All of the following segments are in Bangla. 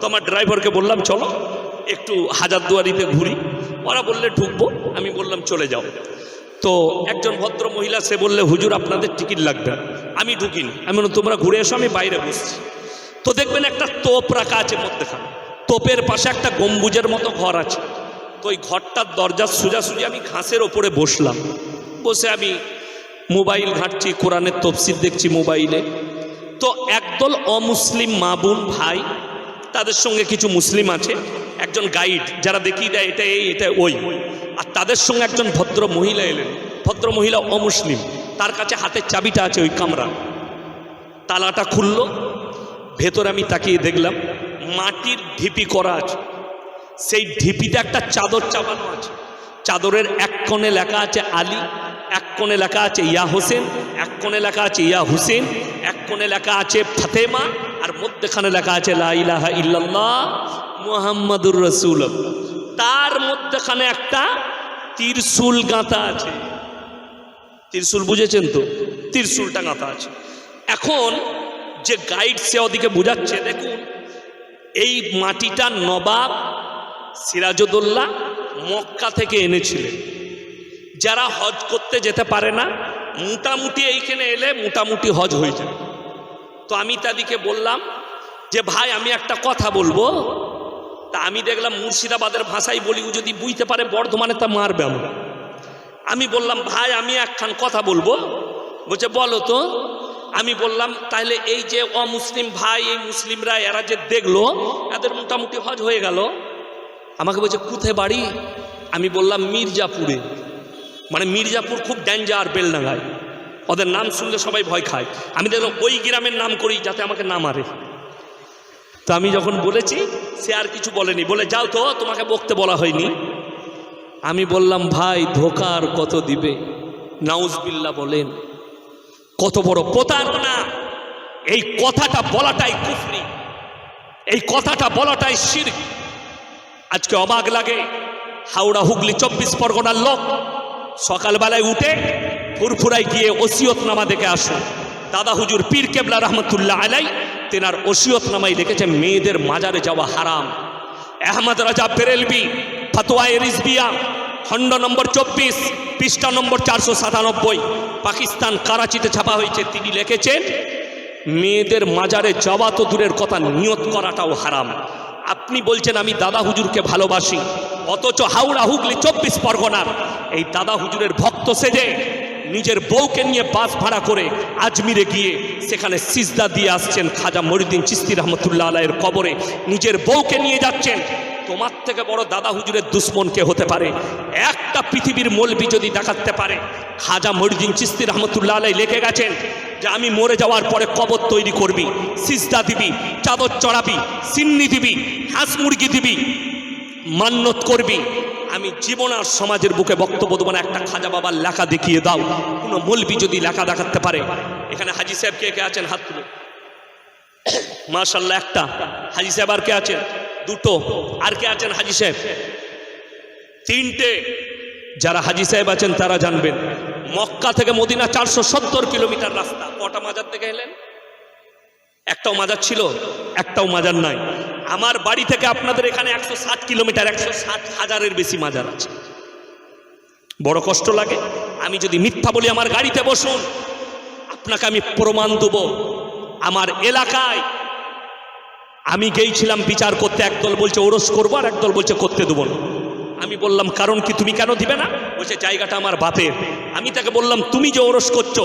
তো আমার ড্রাইভারকে বললাম, চলো, একটু হাজারদুয়ারিতে ঘুরি। ওরা বললে, ঢুকবো। আমি বললাম, চলে যাও। তো একজন ভদ্র মহিলা, সে বললে, হুজুর, আপনাদের টিকিট লাগবে আমি ঢুকিনি। আমি তোমরা ঘুরে এসো, আমি বাইরে বসছি। তো দেখবেন একটা তোপ রাখা আছে মধ্যেখানে। তোপের পাশে একটা গম্বুজের মতো ঘর আছে। তো ওই ঘরটার দরজার সোজাসুজি আমি ঘাসের ওপরে বসলাম। বসে আমি মোবাইল ঘাঁটছি, কোরআনের তফসিল দেখছি মোবাইলে। তো একদল অমুসলিম মা বোন ভাই তাদের সঙ্গে কিছু মুসলিম আছে, একজন গাইড, যারা দেখিয়ে দেয় এটা এই, এটা ওই। আর তাদের সঙ্গে একজন ভদ্র মহিলা এলেন, ভদ্র মহিলা অমুসলিম, তার কাছে হাতের চাবিটা আছে ওই কামরা তালাটা খুললো, ভেতরে আমি তাকিয়ে দেখলাম, মাটির ঢিপি করা আছে। সেই ঢিপিতে একটা চাদর চাপানো আছে। চাদরের এক কোণে লেখা আছে আলী, এক কোণে লেখা আছে ইয়া হোসেন, এক কোণে লেখা আছে ইয়া হুসেন, এক কোণে লেখা আছে ফাতেমা মধ্যেখানে লেখা আছে, লা ইলাহা ইল্লাল্লাহ মুহাম্মাদুর রসুল তার মধ্যেখানে একটা তিরসুল গাঁথা আছে। তিরসুল বুঝেছেন তো? তিরসুলটা গাঁথা আছে। এখন যে গাইড সে ওদিকে বোঝাচ্ছে, দেখুন, এই মাটিটা নবাব সিরাজউদ্দৌলা মক্কা থেকে এনেছিলেন। যারা হজ করতে যেতে পারে না, মোটামুটি এইখানে এলে মোটামুটি হজ হয়ে যায়। তো আমি তাদেরকে বললাম যে, ভাই, আমি একটা কথা বলব। তা আমি দেখলাম মুর্শিদাবাদের ভাষায় বলি, ও যদি বুঝতে পারে বর্ধমানে তা মারবে আমরা আমি বললাম, ভাই, আমি একখান কথা বলব। বলছে, বলো তো। আমি বললাম তাহলে এই যে অমুসলিম ভাই, এই মুসলিমরা, এরা যে দেখল, এদের মোটামুটি হজ হয়ে গেল। আমাকে বলছে, কোথায় বাড়ি? আমি বললাম, মির্জাপুরে। মানে মির্জাপুর খুব ডেঞ্জার বেলডাঙ্গায়। ওদের নাম শুনলে সবাই ভয় খায়। আমি দেখলাম ওই গ্রামের নাম করি যাতে আমাকে না মারে। তো আমি যখন বলেছি, সে আর কিছু বলেনি। বলে, যাও তো, তোমাকে বকতে বলা হয়নি। আমি বললাম, ভাই ধোকার কত দিবে? নাউজবিল্লা বলেন, কত বড় প্রতারণা। এই কথাটা বলাটাই কুফরি। এই কথাটা বলাটাই শির আজকে অবাক লাগে। হাওড়া হুগলি চব্বিশ পরগনার লোক সকালবেলায় উঠে ফুরফুরায় গিয়ে ওসিয়তনামা দেখে আসুন দাদা হুজুর পীর কেবলা রহমতুল্লাহ আলাই, তেনার ওসিয়তনামায় লিখেছে, মেয়েদের মাজারে যাওয়া হারাম। আহমদ রাজা বেরেলবি, ফতোয়ায়ে রিজবিয়া, খণ্ড নম্বর চব্বিশ, পৃষ্ঠা নম্বর চারশো সাতানব্বই, পাকিস্তান কারাচিতে ছাপা হয়েছে। তিনি লিখেছেন, মেয়েদের মাজারে যাওয়া তো দূরের কথা, নিয়ত করাটাও হারাম। আপনি বলছেন, আমি দাদা হুজুরকে ভালোবাসি। অথচ হাওড়া হুগলি চব্বিশ পরগনার এই দাদা হুজুরের ভক্ত সেজে নিজের বউকে নিয়ে বাস ভাড়া করে আজমিরে গিয়ে সেখানে সিজদা দিয়ে আসছেন খাজা মরিউদ্দিন চিস্তি রহমতুল্লাহ আলাইয়ের কবরে। নিজের বউকে নিয়ে যাচ্ছেন। তোমার থেকে বড় দাদা হুজুরের দুশ্মন কে হতে পারে? একটা পৃথিবীর মলবি যদি দেখাতে পারে, খাজা মরিউদ্দিন চিস্তি রহমতুল্লাহ আলাই লিখে গেছেন যে, আমি মরে যাওয়ার পরে কবর তৈরি করবি, সিজদা দিবি, চাদর চড়াবি, সিন্নি দিবি, হাঁস মুরগি দিবি মান্যত করবি আমি জীবন আর সমাজের বুকে বক্তব্য দেবো না, একটা খাজা বাবার লেখা দেখিয়ে দাও। কোনো মলবি যদি লেখা দেখাতে পারে। এখানে হাজি সাহেব কে কে আছেন? হাত তুলে। মাশাল্লাহ একটা। হাজি সাহেব আর কে আছেন? দুটো। আর কে আছেন হাজি সাহেব? তিনটে। যারা হাজি সাহেব আছেন, তারা জানবেন। মক্কা থেকে মদিনা চারশো সত্তর কিলোমিটার রাস্তা। কটা মাজার থেকে এলেন? একটাও মাজার ছিল, একটাও মাজার নাই। আমার বাড়ি থেকে আপনাদের এখানে একশো ষাট কিলোমিটার, একশো ষাট হাজারের বেশি মাজার আছে। বড় কষ্ট লাগে। আমি যদি মিথ্যা বলি আমার গাড়িতে বসুন, আপনাকে আমি প্রমাণ দেব। আমার এলাকায় আমি গেছিলাম বিচার করতে, একদল বলছে ওরস করব আর একদল বলছে করতে দেবো না। আমি বললাম, কারণ কি তুমি কেন দিবে না? বলছে, জায়গাটা আমার বাপের। আমি তাকে বললাম, তুমি যে ওরস করছ,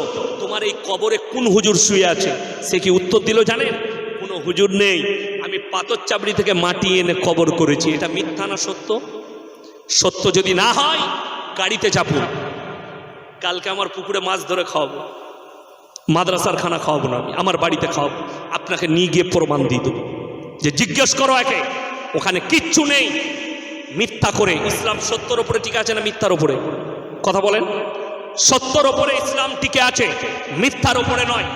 তোমার এই কবরে কোন হুজুর শুয়ে আছে? সে কি উত্তর দিল জানেন? কোনো হুজুর নেই। পাথর চাবড়ি থেকে মাটি এনে কবর করেছি। এটা মিথ্যা না সত্য? সত্য যদি না হয়, গাড়িতে চাপুন কালকে আমার পুকুরে মাছ ধরে খাওয়াবো। মাদ্রাসার খানা খাওয়াবো না আমি, আমার বাড়িতে খাওয়াবো। আপনাকে নিয়ে গিয়ে প্রমাণ দিয়ে দেবো। যে জিজ্ঞেস করো একে, ওখানে কিচ্ছু নেই। মিথ্যা করে, ইসলাম সত্যর ওপরে টিকে আছে না মিথ্যার ওপরে? কথা বলেন। সত্যর ওপরে ইসলাম টিকে আছে, মিথ্যার ওপরে নয়।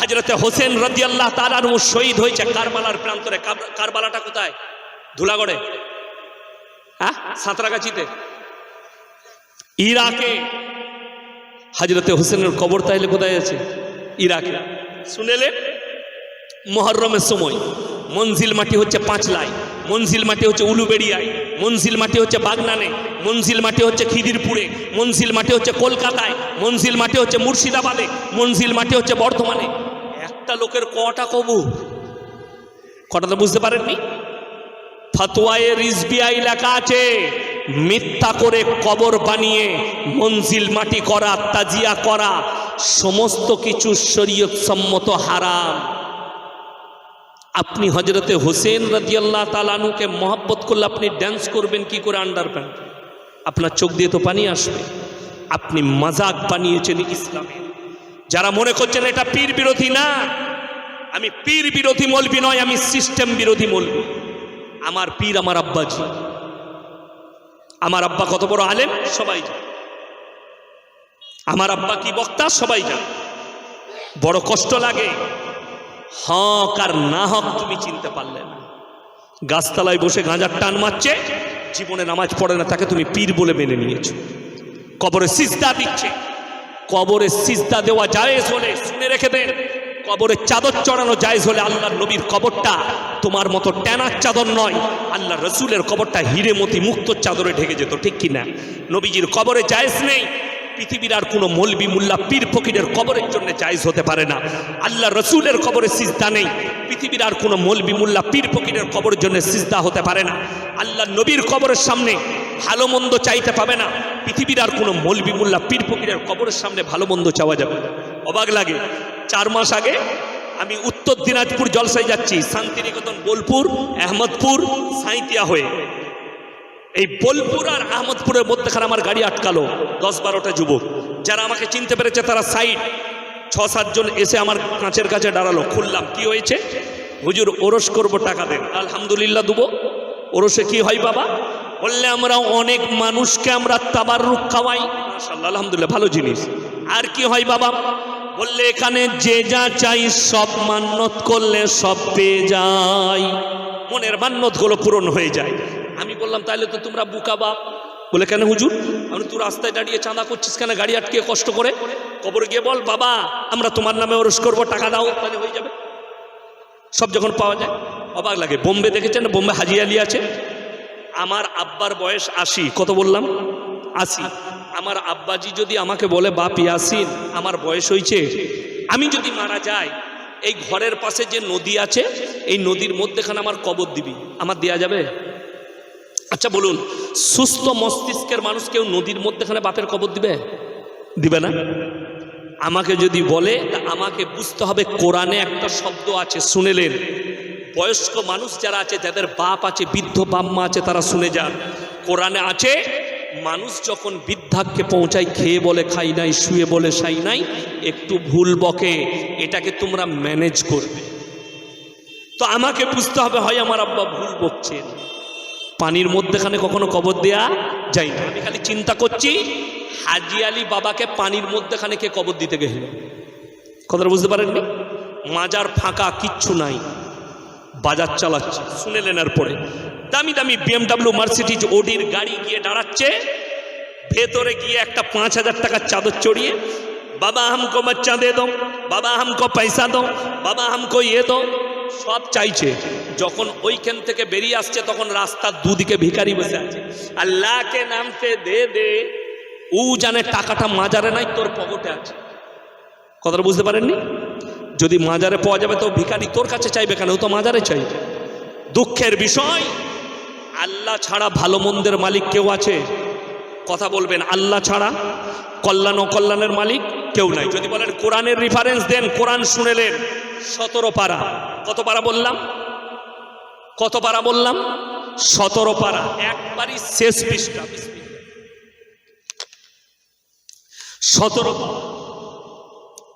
হাজরতে হোসেন রদি আল্লাহ তালার শহীদ হয়েছে কারবালার প্রান্তরে। কারবালাটা কোথায়? ধুলাগড়ে। হ্যাঁ? সাঁতরাগাছিতে। ইরাকে। হাজরতে হোসেনের কবর তাইলে কোথায় আছে? ইরাকে। শুনেলে? মহরমের সময়। মঞ্জিল মাটি হচ্ছে পাঁচলাই মঞ্জিল মাটি হচ্ছে উলুবেড়িয়ায় মঞ্জিল মাটি হচ্ছে বাগনানে। মঞ্জিল মাটি হচ্ছে খিদিরপুরে। মঞ্জিল মাটি হচ্ছে কলকাতায়। মঞ্জিল মাটি হচ্ছে মুর্শিদাবাদে। মঞ্জিল মাটি হচ্ছে বর্ধমানে। একটা লোকের কটা কবু? কটা তো বুঝতে পারেননি? ফতোয়ায়ে রিজবিয়াই লেখা আছে। মিথ্যা করে কবর বানিয়ে, মঞ্জিল মাটি করা, তাজিয়া করা, সমস্ত কিছু শরীয়ত সম্মত হারাম। আপনি হজরতে হোসেন রাজিয়াল্লাহ তালানুকে মহাব্বত করলে আপনি ড্যান্স করবেন, কি করে আন্ডার প্যান্ট আপনার চোখ দিয়ে তো পানি আসবে। আপনি মাজাক বানিয়েছেন ইসলামে। যারা মনে করছেন এটা পীর বিরোধী না, আমি পীর বিরোধী মলবি নয়, আমি সিস্টেম বিরোধী মলবি। আমার পীর, আমার আব্বাজি। আমার আব্বা কত বড় আলেম? সবাই জানে। আমার আব্বা কি বক্তা? সবাই জানে। বড় কষ্ট লাগে। হক আর না হক তুমি চিনতে পারলে না। গাছতলায় বসে গাঁজার টান মারছে, জীবনে নামাজ পড়ে না, তাকে তুমি পীর বলে মেনে নিয়েছো। কবরে সিজদা দিচ্ছে। কবরে সিজদা দেওয়া জায়েজ হলে শুনে রেখে দেন, কবরে চাদর চড়ানো জায়েজ হলে আল্লাহর নবীর কবরটা তোমার মতো ট্যানার চাদর নয় আল্লাহ রসুলের কবরটা হিরে মতি মুক্ত চাদরে ঢেকে যেত, ঠিক কি না নবীজির কবরে জায়েজ নেই, পৃথিবীর আর কোনো মলবি মুল্লা পীর ফকিরের কবরের জন্য জায়েজ হতে পারে না আল্লাহ রসুলের কবরে সিজদা নেই, পৃথিবীর আর কোনো মলবি মুল্লা পীর ফকিরের কবরের জন্য সিজদা হতে পারে না আল্লাহ নবীর কবরের সামনে ভালো মন্দ চাইতে পাবে না। পৃথিবীর আর কোনো মলবি মুল্লা পীর ফকিরের কবরের সামনে ভালো মন্দ চাওয়া যাবে অবাক লাগে। চার মাস আগে আমি উত্তর দিনাজপুর জলসায় যাচ্ছি, শান্তিনিকেতন, বোলপুর, আহমদপুর সাঁইতিয়া হয়ে। এই বোলপুর আর আহমদপুরের মধ্যেখানে আমার গাড়ি আটকালো দশ বারোটা যুবক। যারা আমাকে চিনতে পেরেছে তারা সাইড। ছ সাতজন এসে আমার কাঁচের কাছে দাঁড়াল। খুললাম, কি হয়েছে? হুজুর, ওরস করব টাকা দেন। আলহামদুলিল্লাহ দেবো। ওরসে কি হয় বাবা? বললে আমরা অনেক মানুষকে আমরা তাবার রুখ খাওয়াই। মাশাআল্লাহ, আলহামদুলিল্লাহ ভালো জিনিস। আর কি হয় বাবা? বললে এখানে যে যা চাই সব মান্যত করলে সব পেয়ে যায় মনের মান্যতগুলো পূরণ হয়ে যায়। আমি বললাম তাহলে তো তোমরা বুকা বাপ। বলে কেন হুজুর? আমি তুই রাস্তায় দাঁড়িয়ে চাঁদা করছিস কেন? গাড়ি আটকে কষ্ট করে? কবরে গিয়ে বল বাবা আমরা তোমার নামে ওরস করব টাকা দাও তাহলে হয়ে যাবে। সব যখন পাওয়া যায় অবাক লাগে। বোম্বে দেখেছেন? বোম্বে হাজি আছে। আমার আব্বার বয়স আশি। কত বললাম? আশি। আমার আব্বাজি যদি আমাকে বলে, বাপ ইয়াসিন, আমার বয়স হয়েছে আমি যদি মারা যাই, এই ঘরের পাশে যে নদী আছে, এই নদীর মধ্যেখানে আমার কবর দিবি। আমার দেয়া যাবে? আচ্ছা বলুন, সুস্থ মস্তিষ্কের মানুষ কেউ নদীর মধ্যেখানে বাপের কবর দিবে? দিবে না? আমাকে যদি বলে আমাকে বুঝতে হবে কোরআনে একটা শব্দ আছে শুনেলেন বয়স্ক মানুষ যারা আছে, যাদের বাপ আছে, বৃদ্ধ বাম্মা আছে, তারা শুনে যান। কোরআনে আছে, মানুষ যখন বৃদ্ধাকে পৌঁছায়, খেয়ে বলে খাই নাই, শুয়ে বলে সাই নাই, একটু ভুল বকে, এটাকে তোমরা ম্যানেজ করবে। তো আমাকে বুঝতে হবে, হয় আমার আব্বা ভুল বকছেন। পানির মধ্যেখানে কখনো কবর দেয়া যায় না। আমি খালি চিন্তা করছি, হাজি আলী বাবাকে পানির মধ্যেখানে কে কবর দিতে গেছিল কথাটা বুঝতে পারেননি? মাজার ফাঁকা, কিচ্ছু নাই। বাজার চালাচ্ছে। শুনেলেন আর পরে দামি দামি বিএমডাব্লিউ মার্সিডিজ ওডির গাড়ি গিয়ে দাঁড়াচ্ছে। ভেতরে গিয়ে একটা পাঁচ হাজার টাকার চাদর চড়িয়ে, বাবা হামকো বাচ্চা দে দো বাবা হামকো পয়সা দো বাবা হামকো ইয়ে দো সব চাইছে। যখন ওইখান থেকে বেরিয়ে আসছে, তখন রাস্তার দুদিকে ভিখারি বসে আছে। আল্লাহকে নামতে দে দে। ও জানে টাকাটা মাজারে নাই, তোর পকেটে আছে। কথাটা বুঝতে পারেননি? যদি মাজারে পাওয়া যাবে, তো ভিখারি তোর কাছে চাইবে কেন? ও তো মাজারে চাইবে। দুঃখের বিষয়, আল্লাহ ছাড়া ভালো মন্দের মালিক কেউ আছে? কথা বলবেন, আল্লাহ ছাড়া কল্যাণ ও কল্যাণের মালিক কেউ নাই। যদি বলেন, কোরআনের রেফারেন্স দেন, কোরআন শুনেলেন সতেরো পারা। কত পারা বললাম? কত পারা বললাম? সতেরো পারা। একবারই শেষ পৃষ্ঠা। সতেরো পারা।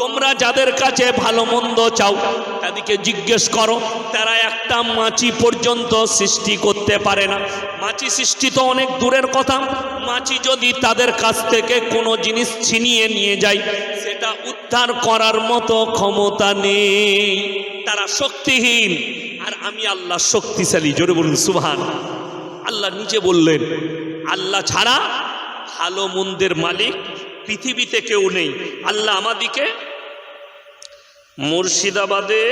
তোমরা যাদের কাছে ভালো মন্দ চাও, তাদেরকে জিজ্ঞেস করো। তারা একটা মাছি পর্যন্ত সৃষ্টি করতে পারে না। মাছি সৃষ্টি তো অনেক দূরের কথা। মাছি যদি তাদের কাছ থেকে কোনো জিনিস ছিনিয়ে নিয়ে যায়, সেটা উদ্ধার করার মতো ক্ষমতা নেই। তারা শক্তিহীন। আর আমি আল্লাহ শক্তিশালী, জোরে বলুন, সুবহান। আল্লাহ নিজে বললেন, আল্লাহ ছাড়া ভালো মন্দের মালিক পৃথিবীতে কেউ নেই। আল্লাহ আমাদিকে মুর্শিদাবাদে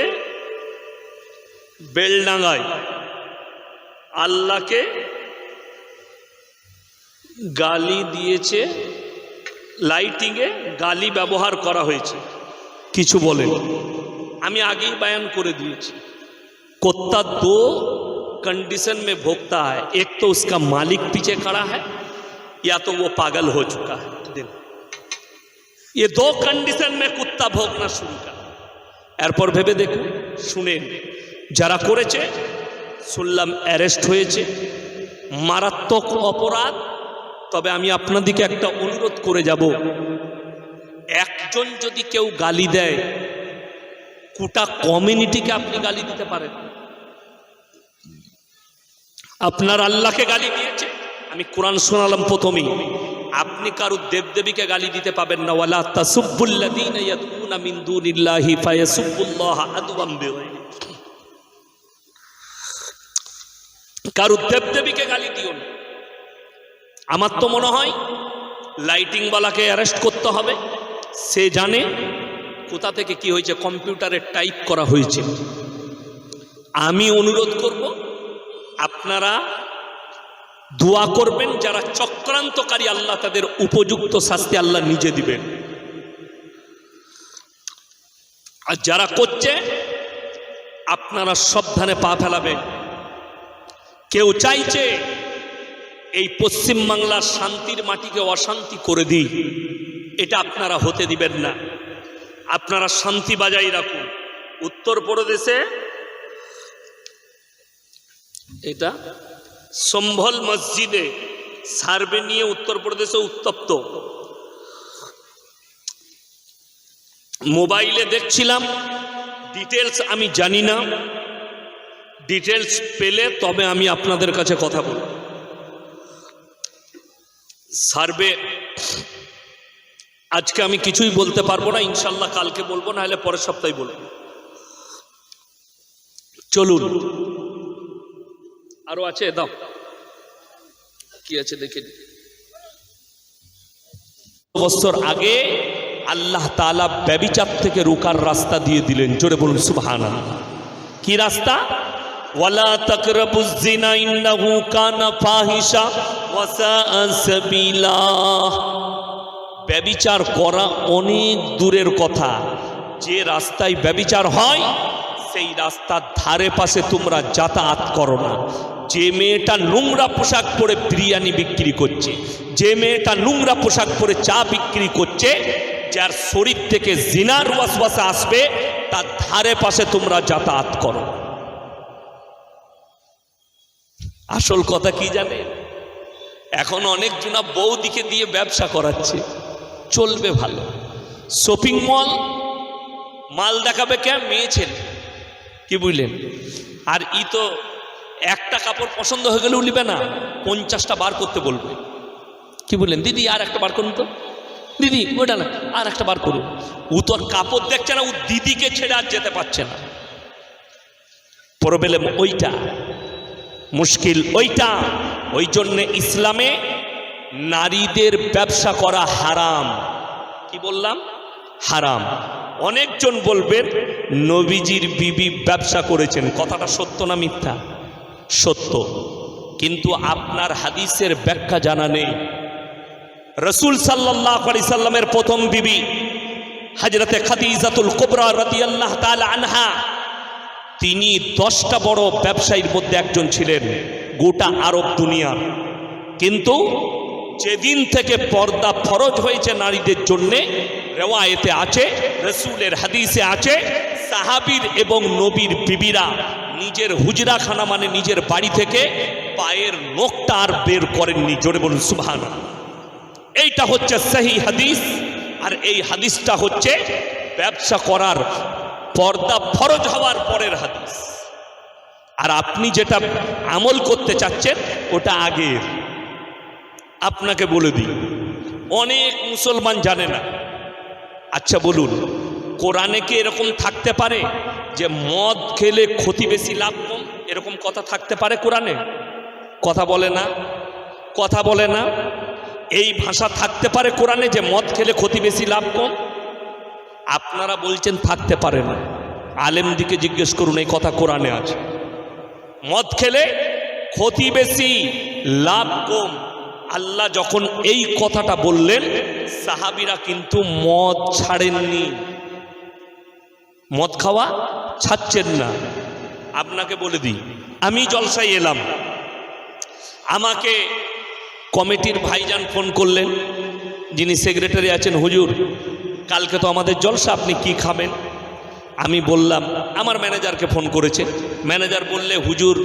বেলডাঙ্গায় আল্লাহকে গালি দিয়েছে লাইটিংয়ে গালি ব্যবহার করা হয়েছে কিছু বলেন আমি আগেই बयान করে দিয়েছি कुत्ता दो कंडीशन में भोगता है एक तो उसका मालिक पीछे खड़ा है या तो वो पागल हो चुका है दिन ये दो कंडीशन में कुत्ता भोगना शुरू कर এরপর ভেবে দেখুন, শুনেন। যারা করেছে, শুনলাম অ্যারেস্ট হয়েছে। মারাত্মক অপরাধ। তবে আমি আপনাদিকে একটা অনুরোধ করে যাব। একজন যদি কেউ গালি দেয়, গোটা কমিউনিটিকে আপনি গালি দিতে পারেন। আপনার আল্লাহকে গালি দিয়েছে। আমি কোরআন শোনালাম প্রথমেই। আপনি কারও দেবদেবীকে গালি দিতে পাবেন না। ওয়ালা তাসুব্বুল্লাযীনা ইয়াদউনা মিন দুনিল্লাহি ফায়াসুব্বুল্লাহ আদওয়াম বিগাইরি কারও দেবদেবীকে গালি দিও না। আমার তো মনে হয় লাইটিংওয়ালাকে অ্যারেস্ট করতে হবে। সে জানে কোথা থেকে কি হয়েছে, কম্পিউটারে টাইপ করা হয়েছে। আমি অনুরোধ করব, আপনারা দোয়া করবেন, যারা চক্রান্তকারী, আল্লাহ তাদের উপযুক্ত শাস্তি আল্লাহ নিজে দিবেন। আর যারা করছে, আপনারা সাবধানে পা ফেলাবেন কেউ চাইছে, এই পশ্চিম বাংলার শান্তির মাটিকে অশান্তি করে দিই। এটা আপনারা হতে দিবেন না। আপনারা শান্তি বাজাই রাখুন। উত্তরপ্রদেশে এটা সম্ভল মসজিদে সার্ভে নিয়ে উত্তরপ্রদেশে উত্তপ্ত। মোবাইলে দেখছিলাম ডিটেলস আমি জানি না। ডিটেলস পেলে তবে আমি আপনাদের কাছে কথা বলব। সার্ভে, আজকে আমি কিছুই বলতে পারব না ইনশাল্লাহ কালকে বলব না হলে পরের সপ্তাহে বলব। চলুন। আরও আছে, দাও। কি আছে দেখে। বছর আগে আল্লাহ তাআলা ব্যবিচার থেকে রোকার রাস্তা দিয়ে দিলেন। জোরে বলুন, সুবহানাল্লাহ। কি রাস্তা? ওয়ালা ব্যবিচার করা অনেক দূরের কথা। যে রাস্তায় ব্যবিচার হয়, সেই রাস্তার ধারে পাশে তোমরা যাতায়াত করো না। যে মেয়েটা নোংরা পোশাক পরে বিরিয়ানি বিক্রি করছে, যে মেয়েটা নোংরা পোশাক পরে চা বিক্রি করছে, যার শরীর থেকে জিনার ওয়াসওয়াসা আসবে, তার ধারে পাশে তোমরা যাতায়াত করো। আসল কথা কি জানে? এখন অনেক জনা বৌদিকে দিয়ে ব্যবসা করাচ্ছে, চলবে ভালো। শপিং মল মাল দেখাবে কে? মেয়ে ছেলে। কি বুঝলেন? আর ই তো একটা কাপড় পছন্দ হয়ে গেলেও নিবে না। পঞ্চাশটা বার করতে বলবে। কি বললেন? দিদি, আর একটা বার করুন তো। দিদি, ওটা না, আর একটা বার করুন। ও তো আর কাপড় দেখছে না, ও দিদিকে ছেড়ে আর যেতে পারছে না। প্রবলেম ওইটা, মুশকিল ওইটা। ওই জন্যে ইসলামে নারীদের ব্যবসা করা হারাম। কি বললাম? হারাম। অনেকজন বলবেন, নবীজির বিবি ব্যবসা করেছেন। কথাটা সত্য না মিথ্যা? সত্য। কিন্তু আপনার হাদিসের ব্যাখ্যা জানা নেই। রসুল সাল্লাহ সাল্লামের প্রথম বিবি, হাজরতে খাদিজাতুল কোবরা রতি আল্লাহ আনহা, তিনি দশটা বড় ব্যবসায়ীর মধ্যে একজন ছিলেন, গোটা আরব দুনিয়া কিন্তু যেদিন থেকে পর্দা ফরজ হয়েছে নারীদের জন্যে, রেওয়ায়েতে আছে, রসুলের হাদিসে আছে, সাহাবির এবং নবীর বিবিরা নিজের হুজরাখানা মানে নিজের বাড়ি থেকে পায়ের নখটা আর বের করেননি। জোরে বলুন সুবহান এইটা হচ্ছে সহি হাদিস, আর এই হাদিসটা হচ্ছে ব্যবসা করার পর্দা ফরজ হওয়ার পরের হাদিস। আর আপনি যেটা আমল করতে চাচ্ছেন, ওটা আগের। আপনাকে বলে দিই, অনেক মুসলমান জানে না। আচ্ছা বলুন, কোরআনে কি এরকম থাকতে পারে? যে মদ খেলে ক্ষতি বেশি লাভ কম, এরকম কথা থাকতে পারে কোরআনে? কথা বলে না। কথা বলে না। এই ভাষা থাকতে পারে কোরআনে যে মদ খেলে ক্ষতি বেশি লাভ কম? আপনারা বলছেন থাকতে পারে না। আলেম দিকে জিজ্ঞেস করুন, এই কথা কোরআনে আছে। মদ খেলে ক্ষতি বেশি লাভ কম। আল্লাহ যখন এই কথাটা বললেন, সাহাবিরা কিন্তু মদ ছাড়েননি। মদ খাওয়া ছাড়ছেন না। আপনাকে বলে দিই, আমি জলসায় এলাম। আমাকে কমিটির ভাইজান ফোন করলেন, যিনি সেক্রেটারি আছেন, হুজুর, কালকে তো আমাদের জলসা, আপনি কি খাবেন? আমি বললাম, আমার ম্যানেজারকে ফোন করেছে। ম্যানেজার বললে, হুজুর,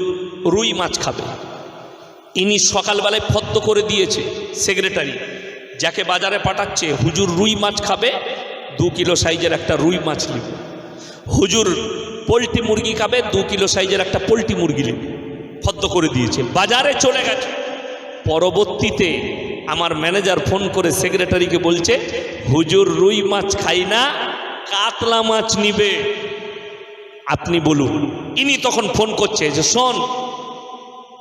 রুই মাছ খাবে। ইনি সকালবেলায় ফদ্দ করে দিয়েছে সেক্রেটারি, যাকে বাজারে পাঠাচ্ছে, হুজুর, রুই মাছ খাবে, দু কিলো সাইজের একটা রুই মাছ নেবে। হুজুর পোলট্রি মুরগি খাবে, দু কিলো সাইজের একটা পোলট্রি মুরগি ফদ্দ করে দিয়েছে। বাজারে চলে গেছে। পরবর্তীতে আমার ম্যানেজার ফোন করে সেক্রেটারিকে বলছে, হুজুর রুই মাছ খাই না, কাতলা মাছ নিবে। আপনি বলুন। ইনি তখন ফোন করছে যে, শোন,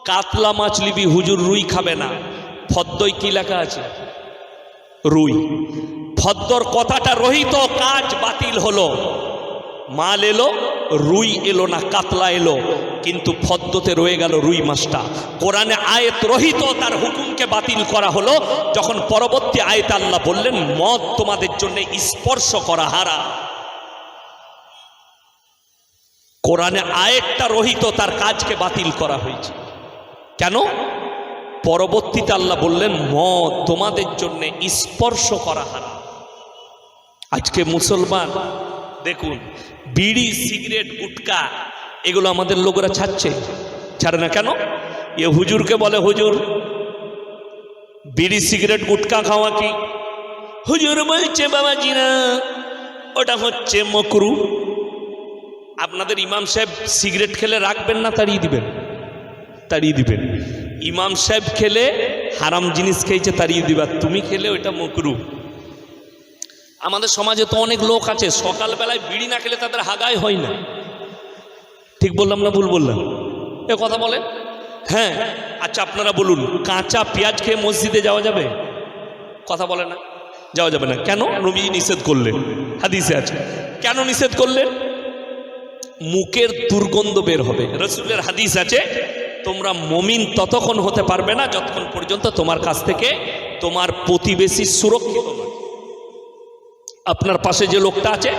কাতলা মাছ নিবি, হুজুর রুই খাবে না। ফদ্দই কি লেখা আছে? রুই। ফদ্দর কথাটা রহিত কাজ বাতিল হলো। মাল এলো, রুই এলো না, কাতলা এলো, কিন্তু ফদ্দতে রয়ে গেল রুই মাছটা। কোরআনে আয়েত রহিত তার হুকুমকে বাতিল করা হলো, যখন পরবর্তী আয়েত আল্লাহ বললেন, মদ তোমাদের জন্য স্পর্শ করা হারা কোরআনে আয়েতটা রহিত তার কাজকে বাতিল করা হয়েছে। কেন? পরবর্তীতে আল্লাহ বললেন, মদ তোমাদের জন্য স্পর্শ করা হারা আজকে মুসলমান দেখুন, বিড়ি, সিগারেট, গুটকা, এগুলো আমাদের লোকেরা ছাড়ছে। ছাড়ে না কেন? এ হুজুরকে বলে, হুজুর, বিড়ি, সিগারেট, গুটকা খাওয়া কি? হুজুর বলছে বাবাজিরা ওটা হচ্ছে মকরু। আপনাদের ইমাম সাহেব সিগারেট খেলে রাখবেন না, তাড়িয়ে দিবেন। তাড়িয়ে দিবেন। ইমাম সাহেব খেলে হারাম জিনিস খেয়েছে, তাড়িয়ে দিবা। তুমি খেলে ওইটা মকরু। আমাদের সমাজে তো অনেক লোক আছে, সকালবেলায় বিড়ি না খেলে তাদের হাগায় হয় না। ঠিক বললাম না ভুল বললাম? এ কথা বলে হ্যাঁ আচ্ছা আপনারা বলুন, কাঁচা পেঁয়াজ খেয়ে মসজিদে যাওয়া যাবে? কথা বলে না। যাওয়া যাবে না। কেন? নবীজি নিষেধ করলেন। হাদিসে আছে। কেন নিষেধ করলেন? মুখের দুর্গন্ধ বের হবে। রসুলের হাদিস আছে, তোমরা মমিন ততক্ষণ হতে পারবে না যতক্ষণ পর্যন্ত তোমার কাছ থেকে তোমার প্রতিবেশী সুরক্ষিত আপনার পাশে যে লোকটা আছে,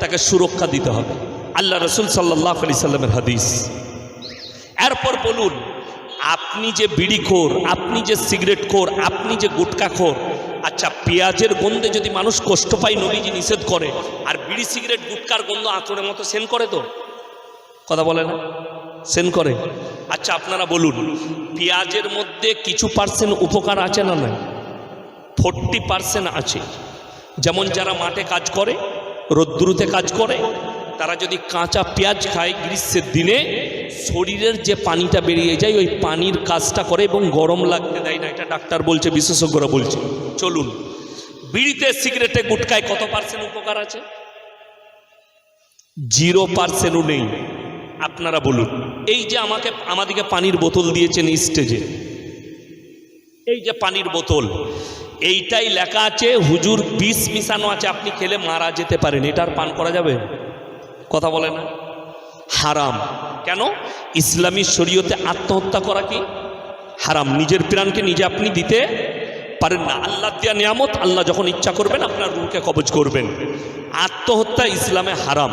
তাকে সুরক্ষা দিতে হবে। আল্লাহ রসুল সাল্লাহ আলি সাল্লামের হাদিস। এরপর বলুন, আপনি যে বিড়িখোর আপনি যে সিগারেট খোর, আপনি যে গুটকা খোর আচ্ছা পেঁয়াজের গন্ধে যদি মানুষ কষ্ট পায়, নবীজি নিষেধ করে, আর বিড়ি, সিগারেট, গুটকার গন্ধ আঁচড়ের মতো সেন করে তো? কথা বলে না? সেন করে? আচ্ছা আপনারা বলুন, পেঁয়াজের মধ্যে কিছু পার্সেন্ট উপকার আছে না নাই? ফোরটি পার্সেন্ট আছে। যেমন যারা মাঠে কাজ করে, রোদ্দুরুতে কাজ করে, তারা যদি কাঁচা পেঁয়াজ খায় গ্রীষ্মের দিনে, শরীরের যে পানিটা বেরিয়ে যায়, ওই পানির কাজটা করে এবং গরম লাগতে দেয় না, এটা ডাক্তার বলছে, বিশেষজ্ঞরা বলছে। চলুন, বিড়িতে সিগারেটে গুটকায় কত পার্সেন্ট উপকার আছে? জিরো পার্সেন্টও নেই। আপনারা বলুন, এই যে আমাকে আমাদেরকে পানির বোতল দিয়েছেন স্টেজে, এই যে পানির বোতল এইটাই লেখা আছে, হুজুর বিষ মিশানো আছে, আপনি খেলে মারা যেতে পারেন এটার পান করা যাবে? কথা বলে না? হারাম। কেন? ইসলামী শরীয়তে আত্মহত্যা করা কি? হারাম। নিজের প্রাণকে নিজে আপনি দিতে পারেন না। আল্লাহ দেওয়া নিয়ামত, আল্লাহ যখন ইচ্ছা করবেন, আপনার রুহকে কবজ করবেন। আত্মহত্যা ইসলামে হারাম।